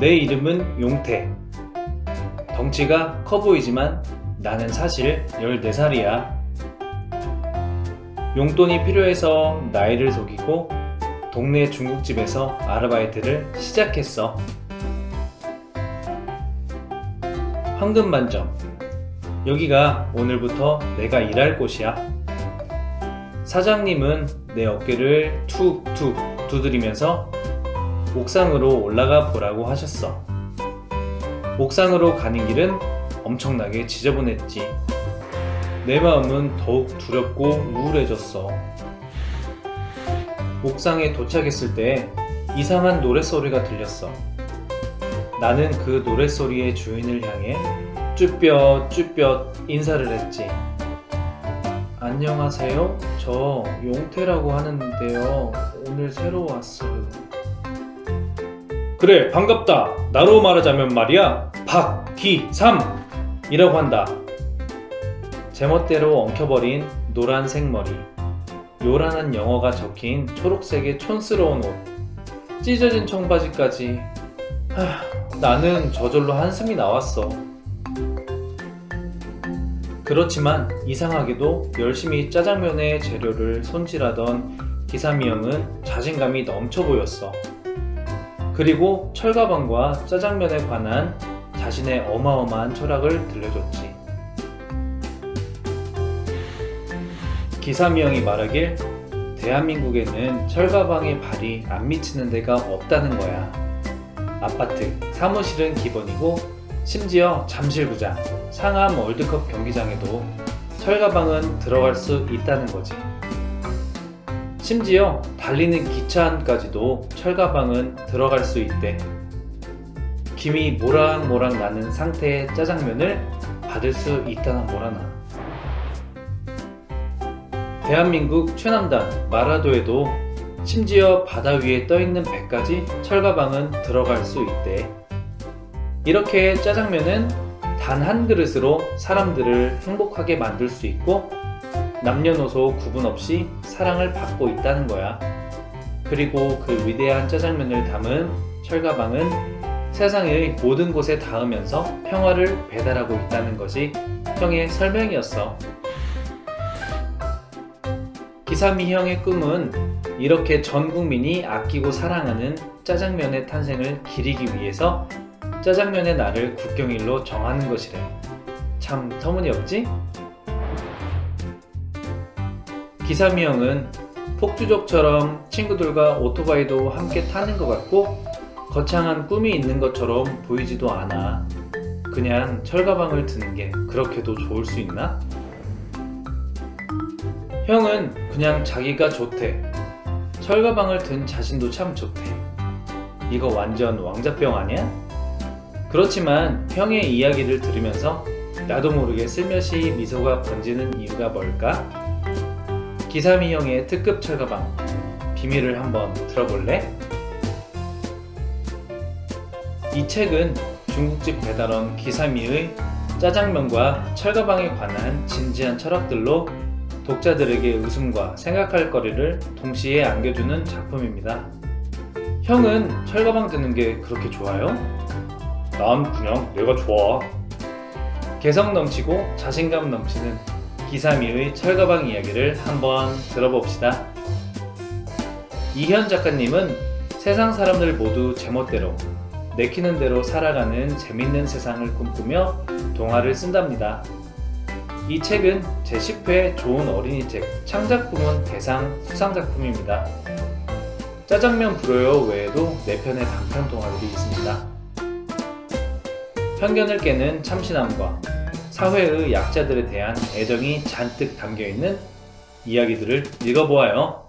내 이름은 용태. 덩치가 커 보이지만 나는 사실 14살이야. 용돈이 필요해서 나이를 속이고 동네 중국집에서 아르바이트를 시작했어. 황금 반점. 여기가 오늘부터 내가 일할 곳이야. 사장님은 내 어깨를 툭툭 두드리면서 옥상으로 올라가 보라고 하셨어. 옥상으로 가는 길은 엄청나게 지저분했지. 내 마음은 더욱 두렵고 우울해졌어. 옥상에 도착했을 때 이상한 노랫소리가 들렸어. 나는 그 노랫소리의 주인을 향해 쭈뼛 쭈뼛 인사를 했지. 안녕하세요. 저 용태라고 하는데요. 오늘 새로 왔어요. 그래 반갑다 나로 말하자면 말이야 박기삼이라고 한다 제멋대로 엉켜버린 노란색 머리 요란한 영어가 적힌 초록색의 촌스러운 옷 찢어진 청바지까지 하, 나는 저절로 한숨이 나왔어 그렇지만 이상하게도 열심히 짜장면의 재료를 손질하던 기삼이 형은 자신감이 넘쳐 보였어 그리고 철가방과 짜장면에 관한 자신의 어마어마한 철학을 들려줬지. 기삼이 형이 말하길 대한민국에는 철가방에 발이 안 미치는 데가 없다는 거야. 아파트, 사무실은 기본이고 심지어 잠실구장, 상암 월드컵 경기장에도 철가방은 들어갈 수 있다는 거지. 심지어 달리는 기차 안까지도 철가방은 들어갈 수 있대. 김이 모락모락 나는 상태의 짜장면을 받을 수 있다나 뭐라나. 대한민국 최남단 마라도에도 심지어 바다 위에 떠 있는 배까지 철가방은 들어갈 수 있대. 이렇게 짜장면은 단 한 그릇으로 사람들을 행복하게 만들 수 있고 남녀노소 구분 없이 사랑을 받고 있다는 거야. 그리고 그 위대한 짜장면을 담은 철가방은 세상의 모든 곳에 닿으면서 평화를 배달하고 있다는 것이 형의 설명이었어. 기삼이 형의 꿈은 이렇게 전 국민이 아끼고 사랑하는 짜장면의 탄생을 기리기 위해서 짜장면의 날을 국경일로 정하는 것이래. 참 터무니없지? 기삼이 형은 폭주족처럼 친구들과 오토바이도 함께 타는 것 같고 거창한 꿈이 있는 것처럼 보이지도 않아. 그냥 철가방을 드는 게 그렇게도 좋을 수 있나? 형은 그냥 자기가 좋대. 철가방을 든 자신도 참 좋대. 이거 완전 왕자병 아니야? 그렇지만 형의 이야기를 들으면서 나도 모르게 슬며시 미소가 번지는 이유가 뭘까? 기삼이 형의 특급 철가방 비밀을 한번 들어볼래? 이 책은 중국집 배달원 기삼이의 짜장면과 철가방에 관한 진지한 철학들로 독자들에게 웃음과 생각할 거리를 동시에 안겨주는 작품입니다. 형은 철가방 드는 게 그렇게 좋아요? 난 그냥 내가 좋아. 개성 넘치고 자신감 넘치는 기삼이의 철가방 이야기를 한번 들어봅시다. 이현 작가님은 세상 사람들 모두 제멋대로 내키는 대로 살아가는 재밌는 세상을 꿈꾸며 동화를 쓴답니다. 이 책은 제10회 좋은 어린이 책 창작부문 대상 수상작품입니다. 짜장면 불어요 외에도 4편의 단편 동화들이 있습니다. 편견을 깨는 참신함과 사회의 약자들에 대한 애정이 잔뜩 담겨 있는 이야기들을 읽어보아요.